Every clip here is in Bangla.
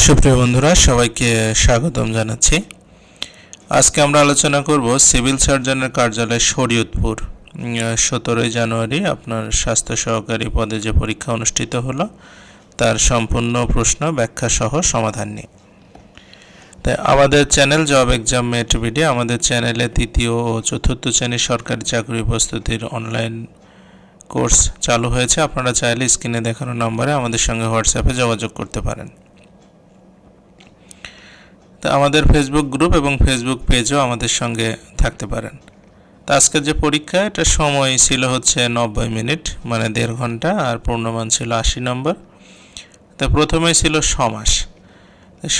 সুপ্রিয় বন্ধুরা, সবাইকে স্বাগতম জানাচ্ছি। আজকে আমরা আলোচনা করব সিভিল সার্জনের কার্যালয় শরীয়তপুর। সতেরোই জানুয়ারি আপনার স্বাস্থ্য সহকারী পদে যে পরীক্ষা অনুষ্ঠিত হলো, তার সম্পূর্ণ প্রশ্ন ব্যাখ্যা সহ সমাধান নিয়ে। তাই আমাদের channel job exam mate video আমাদের চ্যানেলে তৃতীয় ও চতুর্থ শ্রেণির সরকারি চাকরি প্রস্তুতির অনলাইন কোর্স চালু হয়েছে। আপনারা চাইলে স্ক্রিনে দেখানো নম্বরে আমাদের সঙ্গে হোয়াটসঅ্যাপে যোগাযোগ করতে পারেন। তা আমাদের ফেসবুক গ্রুপ এবং ফেসবুক পেজও আমাদের সঙ্গে থাকতে পারেন। তা আজকের যে পরীক্ষা, এটা সময় ছিল হচ্ছে নব্বই মিনিট মানে দেড় ঘণ্টা, আর পূর্ণমান ছিল আশি নম্বর। তা প্রথমেই ছিল সমাস।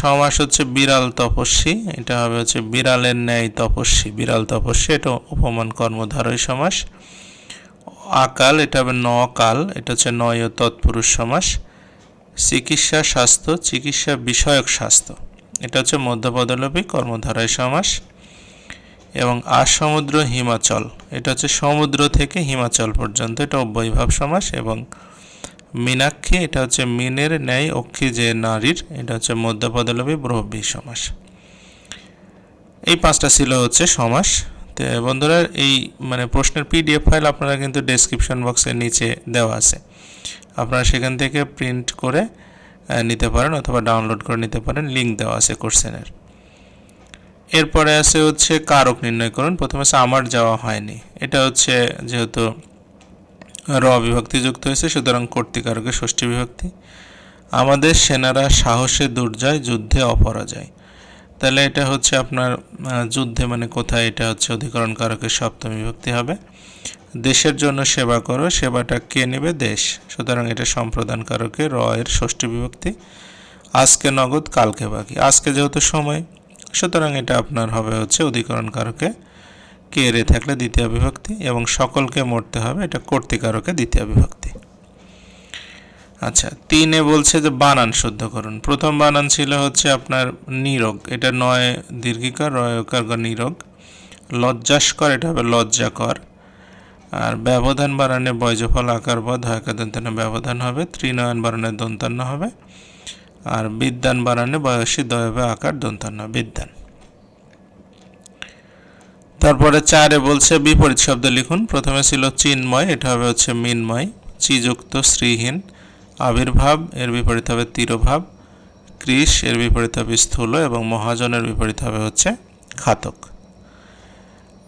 সমাস হচ্ছে বিড়াল তপস্বী, এটা হবে হচ্ছে বিড়ালের ন্যায় তপস্বী, বিড়াল তপস্বী, এটা উপমান কর্মধারয় সমাস। আকাল এটা হবে ন এটা হচ্ছে নয় তৎপুরুষ সমাস। চিকিৎসা স্বাস্থ্য, চিকিৎসা বিষয়ক স্বাস্থ্য। এটা হচ্ছে মধ্যপদলোপী কর্মধারায় সমাস এবং আসমুদ্র হিমাচল। এটা হচ্ছে সমুদ্র থেকে হিমাচল পর্যন্ত। এটা অব্যয়ভাব সমাস এবং মীনাক্ষী, এটা হচ্ছে মিনের ন্যায় অক্ষী যে নারীর, এটা হচ্ছে মধ্যপদলোপী ব্রহ্মী সমাস। এই পাঁচটা ছিল হচ্ছে সমাস। তো বন্ধুরা, এই মানে প্রশ্নের পিডিএফ ফাইল আপনারা কিন্তু ডেসক্রিপশন বক্সের নিচে দেওয়া আছে। আপনারা সেখান থেকে প্রিন্ট করে নিতে পারেন অথবা ডাউনলোড করে নিতে পারেন। লিঙ্ক দেওয়া আছে কোর্সেনের এরপরে আছে হচ্ছে কারক নির্ণয় করুন। প্রথমে আছে আমার যাওয়া হয়নি। এটা হচ্ছে যেহেতু র বিভক্তি যুক্ত হয়েছে, সুতরাং কর্তৃকারকের ষষ্ঠী বিভক্তি। আমাদের সেনারা সাহসে দুর্জয়, যুদ্ধে অপরাজয়। তাহলে এটা হচ্ছে আপনার যুদ্ধে মানে কোথায়? এটা হচ্ছে অধিকরণ কারকের সপ্তমী বিভক্তি হবে। দেশের জন্য সেবা করো, সেবাটা কে নেবে? দেশ। সুতরাং এটা সম্প্রদান কারকে র এর ষষ্ঠী বিভক্তি। আজকে নগদ, কালকে বাকি। আজকে যেহেতু সময়, সুতরাং এটা আপনার হবে হচ্ছে অধিকরণ কারকে কে রে থাকলে দ্বিতীয় বিভক্তি এবং সকলকে মরতে হবে, এটা কর্তিকারকে দ্বিতীয় বিভক্তি। আচ্ছা তিনে বলছে যে বানান শুদ্ধ করুন। প্রথম বানান ছিল হচ্ছে আপনার নিরোগ। এটা নয় দীর্ঘিকার, রয়কার নিরোগ। লজ্জাস্কর, এটা হবে লজ্জাকর। আর ব্যবধান বাড়ানে বৈজফল আকার বধ হয়কা দন্তান্ন ব্যবধান হবে, ত্রিনয়ন বাড়ানে দন্তান্ন হবে, আর বিদ্যান বাড়ানে বয়সী দয়বে আকার দন্তান্ন, বিদ্যান। তারপরে চারে বলছে বিপরীত শব্দ লিখুন, প্রথমে ছিল চিন্ময়, এটা হবে হচ্ছে মিনময়, চিযুক্ত, শ্রীহীন, আবির্ভাব, এর বিপরীত হবে তিরোভাব, কৃষ, এর বিপরীত হবে স্থূল, এবং মহাজনের বিপরীত হবে হচ্ছে ঘাতক।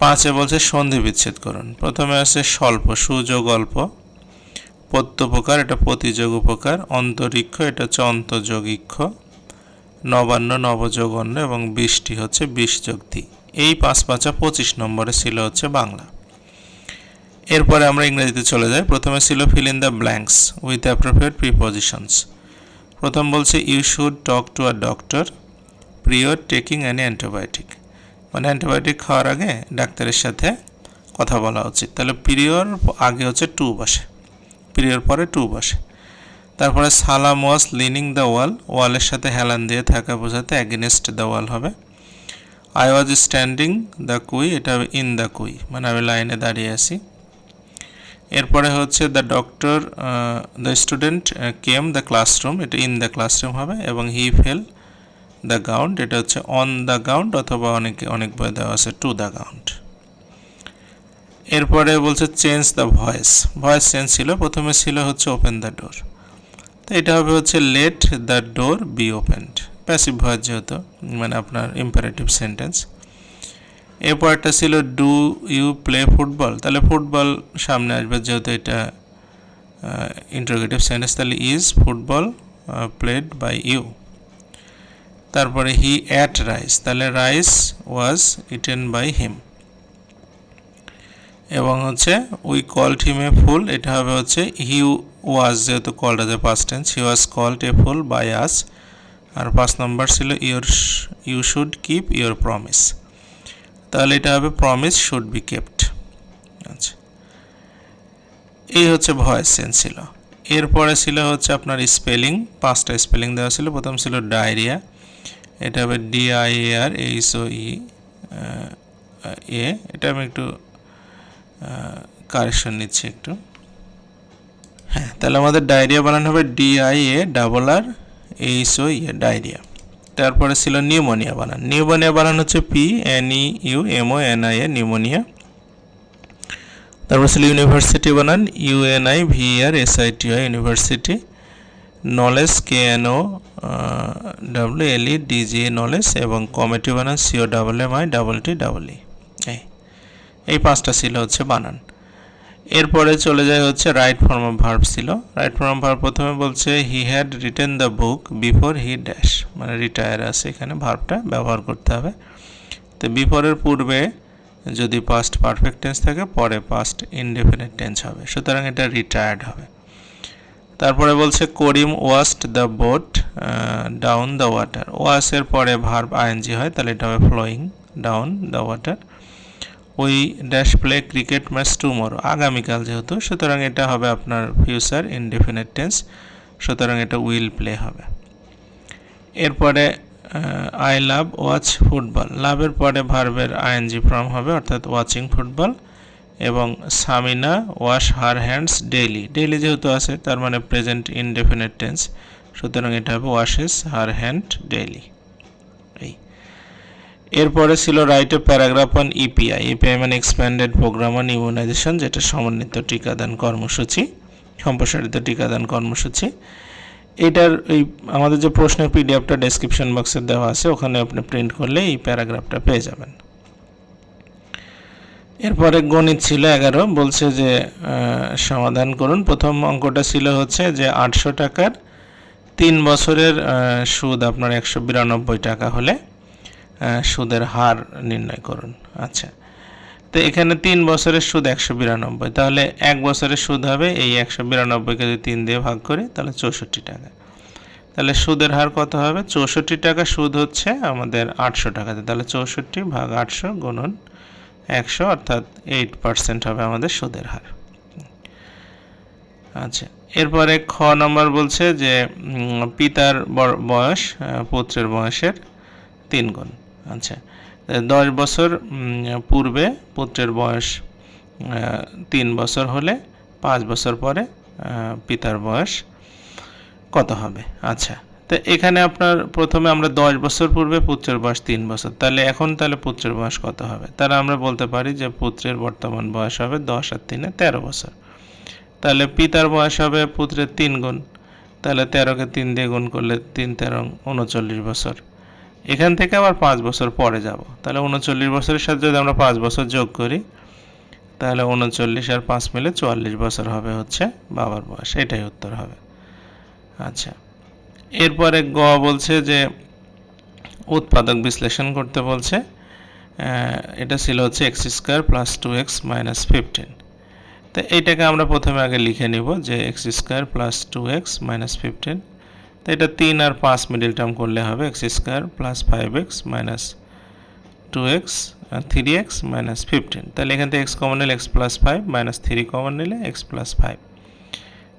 পাঁচে বলছে সন্ধি বিচ্ছেদ করুন। প্রথমে আছে স্বল্প, সুযোগ, অল্প। প্রত্যপকার, এটা প্রতিযোগ, উপকার। অন্তরিক্ষ, এটা হচ্ছে অন্তযোগিক্ষ নবান্ন নবযোগ অন্য এবং বৃষ্টি হচ্ছে বিষ যোগতি এই পাঁচ পাঁচা পঁচিশ নম্বরে ছিল হচ্ছে বাংলা। এরপরে আমরা ইংরেজিতে চলে যাই। প্রথমে ছিল fill in the blanks with appropriate prepositions প্রথম বলছে you should talk to a doctor prior taking an antibiotic মানে অ্যান্টিবায়োটিক খাওয়ার আগে ডাক্তারের সাথে কথা বলা উচিত। তাহলে পিরিয়র আগে হচ্ছে টু বসে পিরিয়র পরে টু বসে। তারপরে সালাম ওয়াজ লিনিং দ্য ওয়াল ওয়ালের সাথে হেলান দিয়ে থাকা বোঝাতে অ্যাগেনিস্ট দ্য ওয়াল হবে। আই ওয়াজ স্ট্যান্ডিং দ্য কুই এটা হবে ইন দ্য কুই মানে আমি লাইনে দাঁড়িয়ে আছি। এরপরে হচ্ছে the doctor the student came the classroom এটা ইন দ্য ক্লাসরুম হবে, এবং হি ফেল দ্য গাউন্ড এটা হচ্ছে অন দ্য গাউন্ড অথবা অনেকে, অনেক বই দেওয়া আছে টু দ্য গাউন্ড এরপরে বলছে change the voice voice change ছিল, প্রথমে ছিল হচ্ছে ওপেন দ্য ডোর তো এটা হবে হচ্ছে let the door be opened passive voice যেহেতু মানে আপনার ইম্পারেটিভ সেন্টেন্স এরপরটা ছিল ডু ইউ প্লে ফুটবল তাহলে ফুটবল সামনে আসবে, যেহেতু এটা ইন্টারোগেটিভ সেন্টেন্স তাহলে is football played by you তারপরে হি অ্যাট রাইস তাহলে rice was eaten by him এবং হচ্ছে উই কল্ড হিম এ ফুল এটা হবে হচ্ছে হি ওয়াজ যেহেতু called as a past tense he was called a fool by us আর পাঁচ নম্বর ছিল your you should keep your promise তাহলে এটা হবে প্রমিস শুড বি কেপ্ট আচ্ছা। এই হচ্ছে ভয়েস সেন্স ছিল। এরপরে ছিল হচ্ছে আপনার স্পেলিং পাঁচটা স্পেলিং দেওয়া ছিল। প্রথম ছিল ডায়রিয়া এটা হবে ডিআইএআর এইচ ও ই এ এটা আমি একটু কারেকশন নিচ্ছি একটু। হ্যাঁ তাহলে আমাদের ডায়রিয়া বানানো হবে D I A double R H O ইয়ে ডায়রিয়া তারপরে ছিল নিউমোনিয়া বানান। নিউমোনিয়া বানান হচ্ছে P N E U M O N I A pneumonia. তারপর ছিল ইউনিভার্সিটি বানান UNI I T university. Knowledge K N O W L E DG knowledge এবং কমিটি বানান C O double M I double T double E এই পাঁচটা ছিল হচ্ছে বানান। এরপরে চলে যায় হচ্ছে রাইট ফর্ম অফ ভার্ব ছিল। রাইট ফর্ম অফ ভার্ব প্রথমে বলছে he had written the book before he dash মানে রিটায়ার আছে এখানে ভার্বটা ব্যবহার করতে হবে। তো বিফোরের পূর্বে যদি পাস্ট পারফেক্ট টেন্স থাকে, পরে পাস্ট ইনডেফিনিট টেন্স হবে। সুতরাং এটা রিটায়ার্ড হবে। তারপরে বলছে, Karim was the boat down the water. ওয়াসের পরে ভার্ব আইএনজি হয়, তাহলে এটা হবে ফ্লোয়িং ডাউন দ্য ওয়াটার। ওই dash play cricket match tomorrow, আগামীকাল যেহেতু, সুতরাং এটা হবে আপনার ফিউচার ইনডেফিনিট টেন্স, সুতরাং এটা উইল প্লে হবে। এরপরে আই লাভ ওয়াচ ফুটবল। লাভের পরে ভার্বের আইএনজি ফর্ম হবে, অর্থাৎ ওয়াচিং ফুটবল। এবং Samina wash her hands daily. Daily যেহেতু আছে, তার মানে প্রেজেন্ট ইনডেফিনিট টেন্স। সুতরাং এটা হবে ওয়াশেস হার হ্যান্ড ডেইলি। এই। এরপরে ছিল write a paragraph on EPI. EPI মানে এক্সপ্যান্ডেড প্রোগ্রাম অন ইমিউনাইজেশন, যেটা সমন্বিত টিকাদান কর্মসূচি, সম্প্রসারিত টিকাদান কর্মসূচি। এটার এই আমাদের যে প্রশ্নের পিডিএফটা ডেসক্রিপশন বক্সে দেওয়া আছে, ওখানে আপনি প্রিন্ট করলে এই প্যারাগ্রাফটা পেয়ে যাবেন। এরপরে গণিত ছিল এগারো, বলছে যে সমাধান করুন। প্রথম অঙ্কটা ছিল হচ্ছে যে আটশো টাকার তিন বছরের সুদ আপনার একশো বিরানব্বই টাকা হলে সুদের হার নির্ণয় করুন। আচ্ছা তো এখানে তিন বছরের সুদ একশো বিরানব্বই, তাহলে এক বছরের সুদ হবে এই একশো বিরানব্বইকে যদি তিন দিয়ে ভাগ করি, তাহলে চৌষট্টি টাকা। তাহলে সুদের হার কত হবে? চৌষট্টি টাকা সুদ হচ্ছে আমাদের আটশো টাকাতে, তাহলে চৌষট্টি ভাগ আটশো গুণন একশো অর্থাৎ এইট পার্সেন্ট হবে আমাদের সুদের হার। আচ্ছা এরপরে খ নম্বর বলছে যে পিতার বয়স পুত্রের বয়সের তিন গুণ। আচ্ছা দশ বছর পূর্বে পুত্রের বয়স তিন বছর হলে পাঁচ বছর পরে পিতার বয়স কত হবে? আচ্ছা তো এখানে আপনার প্রথমে আমরা দশ বছর পূর্বে পুত্রের বয়স তিন বছর। তাহলে এখন তাহলে পুত্রের বয়স কত হবে? তাহলে আমরা বলতে পারি যে পুত্রের বর্তমান বয়স হবে দশ আর তিনে তেরো বছর। তাহলে পিতার বয়স হবে পুত্রের তিন গুণ। তাহলে তেরোকে তিন দিয়ে গুণ করলে তিন, তেরো, উনচল্লিশ বছর। এখান থেকে আবার পাঁচ বছর পরে যাব। তাহলে উনচল্লিশ বছরের সাথে যদি আমরা পাঁচ বছর যোগ করি, তাহলে উনচল্লিশ আর পাঁচ মিলে চুয়াল্লিশ বছর হবে হচ্ছে বাবার বয়স। এটাই উত্তর হবে। আচ্ছা। এরপরে গ বলছে যে উৎপাদক বিশ্লেষণ করতে বলছে এটা ছিল হচ্ছে x square plus two x minus fifteen তো এইটাকে আমরা প্রথমে আগে লিখে নিব যে x square plus two x minus fifteen তো এটা তিন আর পাঁচ মিডিল টার্ম করলে হবে x square plus five x minus two x three x minus fifteen তাহলে এখান থেকে এক্স কমন নিলে x plus five minus three common নিলে এক্স প্লাস ফাইভ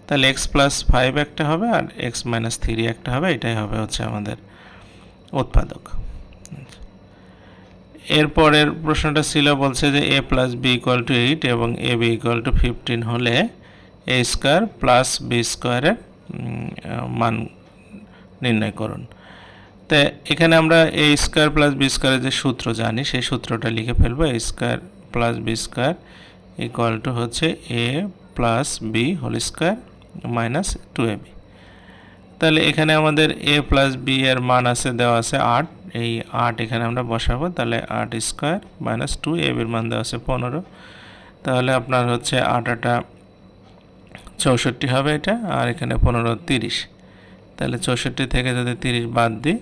তাহলে এক্স প্লাস ফাইভ একটা হবে আর এক্স মাইনাস থ্রি একটা হবে, এটাই হবে হচ্ছে আমাদের উৎপাদক। এরপরের প্রশ্নটা ছিল বলছে যে A plus B equal to eight এবং A B equal to fifteen হলে এ স্কোয়ার প্লাস বি স্কোয়ারের মান নির্ণয় করুন। তো এখানে আমরা এ স্কোয়ার প্লাস বি স্কোয়ারের যে সূত্র জানি, সেই সূত্রটা লিখে ফেলব। A square plus B square equal to হচ্ছে A plus B whole square minus two A B তাহলে এখানে আমাদের এ প্লাস বি এর মান আছে, দেওয়া আছে আট। এই আট এখানে আমরা বসাবো, তাহলে আট স্কোয়ার মাইনাস টু এ বির মান দেওয়া আছে পনেরো। তাহলে আপনার হচ্ছে আট আটা চৌষট্টি হবে এটা, আর এখানে পনেরো তিরিশ। তাহলে চৌষট্টি থেকে যদি তিরিশ বাদ দিই,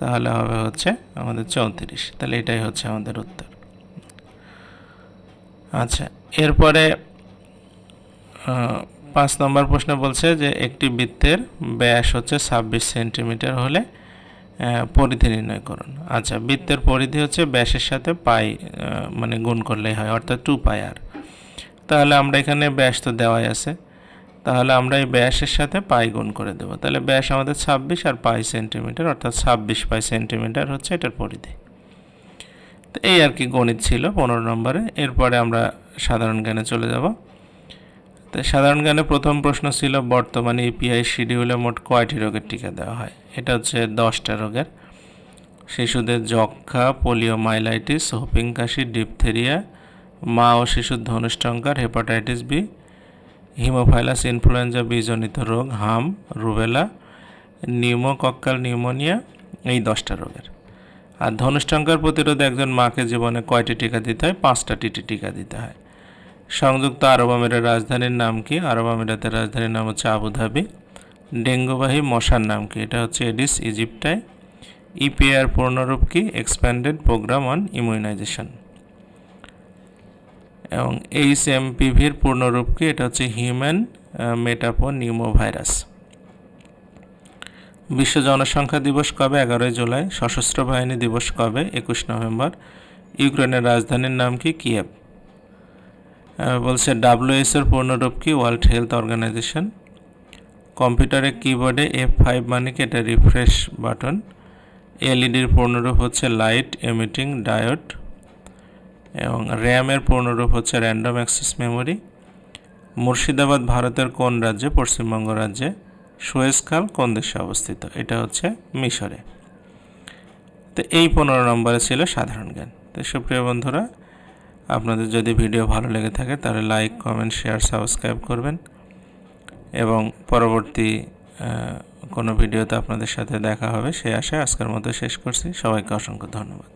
তাহলে হবে হচ্ছে আমাদের চৌত্রিশ। তাহলে এটাই হচ্ছে আমাদের উত্তর। আচ্ছা এরপরে পাঁচ নম্বর প্রশ্ন বলছে যে একটি বৃত্তের ব্যাস হচ্ছে ছাব্বিশ সেন্টিমিটার হলে পরিধি নির্ণয় করুন। আচ্ছা বৃত্তের পরিধি হচ্ছে ব্যাসের সাথে পাই মানে গুণ করলেই হয়, অর্থাৎ টু পাই আর তাহলে আমরা এখানে ব্যাস তো দেওয়াই আছে। তাহলে আমরা এই ব্যাসের সাথে পাই গুণ করে দেবো। তাহলে ব্যাস আমাদের ছাব্বিশ আর পাই সেন্টিমিটার, অর্থাৎ ছাব্বিশ পাই সেন্টিমিটার হচ্ছে এটার পরিধি। তো এই আর কি গণিত ছিল পনেরো নম্বরে। এরপরে আমরা সাধারণ জ্ঞানে চলে যাব। তো সাধারণ জ্ঞানে প্রথম প্রশ্ন ছিল, বর্তমানে ইপিআই শিডিউলে মোট কয়টি রোগের টিকা দেওয়া হয়? এটা হচ্ছে দশটা রোগের। শিশুদের যক্ষা পোলিওমাইলাইটিস হোপিং কাশি ডিপথেরিয়া মা ও শিশুর ধনুষ্টঙ্কার হেপাটাইটিস বি হিমোফাইলাস ইনফ্লুয়েঞ্জা বিজনিত রোগ, হাম রুবেলা নিউমোকক্কাল নিউমোনিয়া এই দশটা রোগের। আর ধনুষ্টঙ্কার প্রতিরোধে একজন মাকে জীবনে কয়টি টিকা দিতে হয়? পাঁচটা টিটি টিকা দিতে হয়। সংযুক্ত আরব আমিরের রাজধানীর নাম কি? আরব আমিরাতের রাজধানীর নাম হচ্ছে আবুধাবি ডেঙ্গুবাহী মশার নাম কি? এটা হচ্ছে এডিস ইজিপ্টাই ইপিআর পূর্ণরূপ কি? এক্সপ্যান্ডেড প্রোগ্রাম অন ইমিউনাইজেশন এবং এইচ এমপিভির পূর্ণরূপ কি? এটা হচ্ছে হিউম্যান মেটাপো নিউমোভাইরাস বিশ্ব জনসংখ্যা দিবস কবে? এগারোই জুলাই। সশস্ত্র বাহিনী দিবস কবে? একুশ নভেম্বর। ইউক্রেনের রাজধানীর নাম কি? কিয়েভ। বলছে ডাব্লিউএস এর পূর্ণরূপ কি? ওয়ার্ল্ড হেলথ অর্গানাইজেশন কম্পিউটারের কিবোর্ডে এফ ফাইভ মানে কি? এটা রিফ্রেশ বাটন এলইডির পূর্ণরূপ হচ্ছে লাইট এমিটিং ডায়োড এবং র্যামের পূর্ণরূপ হচ্ছে র্যান্ডম অ্যাক্সেস মেমোরি মুর্শিদাবাদ ভারতের কোন রাজ্যে? পশ্চিমবঙ্গ রাজ্যে। সুয়েজ খাল কোন দেশে অবস্থিত? এটা হচ্ছে মিশরে। তো এই পনেরো নম্বরে ছিল সাধারণ জ্ঞান। তো সুপ্রিয় বন্ধুরা আপনাদের যদি ভিডিও ভালো লেগে থাকে তাহলে লাইক কমেন্ট শেয়ার সাবস্ক্রাইব করবেন। এবং পরবর্তী কোনো ভিডিওতে আপনাদের সাথে দেখা হবে, সেই আশায় আজকের মতো শেষ করছি। সবাইকে অসংখ্য ধন্যবাদ।